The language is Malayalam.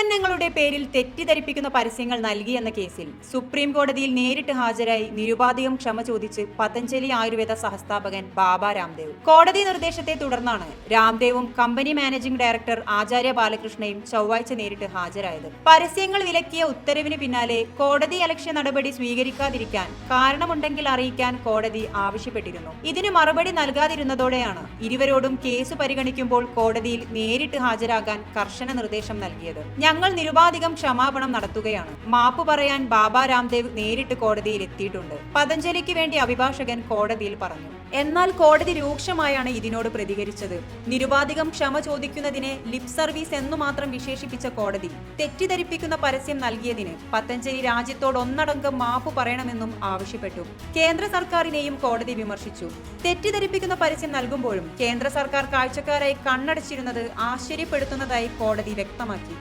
ഉൽപ്പന്നങ്ങളുടെ പേരിൽ തെറ്റിദ്ധരിപ്പിക്കുന്ന പരസ്യങ്ങൾ നൽകിയെന്ന കേസിൽ സുപ്രീം കോടതിയിൽ നേരിട്ട് ഹാജരായി നിരുപാധികം ക്ഷമ ചോദിച്ച് പതഞ്ജലി ആയുർവേദ സഹസ്ഥാപകൻ ബാബ രാംദേവ്. കോടതി നിർദ്ദേശത്തെ തുടർന്നാണ് രാംദേവും കമ്പനി മാനേജിംഗ് ഡയറക്ടർ ആചാര്യ ബാലകൃഷ്ണയും ചൊവ്വാഴ്ച നേരിട്ട് ഹാജരായത്. പരസ്യങ്ങൾ വിലക്കിയ ഉത്തരവിന് പിന്നാലെ കോടതി അലക്ഷ്യ നടപടി സ്വീകരിക്കാതിരിക്കാൻ കാരണമുണ്ടെങ്കിൽ അറിയിക്കാൻ കോടതി ആവശ്യപ്പെട്ടിരുന്നു. ഇതിന് മറുപടി നൽകാതിരുന്നതോടെയാണ് ഇരുവരോടും കേസ് പരിഗണിക്കുമ്പോൾ കോടതിയിൽ നേരിട്ട് ഹാജരാകാൻ കർശന നിർദ്ദേശം നൽകിയത്. ഞങ്ങൾ നിരുപാധികം ക്ഷമാപണം നടത്തുകയാണ്. മാപ്പ് പറയാൻ ബാബ രാംദേവ് നേരിട്ട് കോടതിയിൽ എത്തിയിട്ടുണ്ട്. പതഞ്ജലിക്ക് വേണ്ടി അഭിഭാഷകൻ കോടതിയിൽ പറഞ്ഞു. എന്നാൽ കോടതി രൂക്ഷമായാണ് ഇതിനോട് പ്രതികരിച്ചത്. നിരുപാധികം ക്ഷമ ചോദിക്കുന്നതിനെ ലിപ് സർവീസ് എന്നു മാത്രം വിശേഷിപ്പിച്ച കോടതി തെറ്റിദ്ധരിപ്പിക്കുന്ന പരസ്യം നൽകിയതിന് പതഞ്ജലി രാജ്യത്തോട് ഒന്നടങ്കം മാപ്പ് പറയണമെന്നും ആവശ്യപ്പെട്ടു. കേന്ദ്ര സർക്കാരിനെയും കോടതി വിമർശിച്ചു. തെറ്റിദ്ധരിപ്പിക്കുന്ന പരസ്യം നൽകുമ്പോഴും കേന്ദ്ര സർക്കാർ കാഴ്ചക്കാരായി കണ്ണടച്ചിരുന്നത് ആശ്ചര്യപ്പെടുത്തുന്നതായി കോടതി വ്യക്തമാക്കി.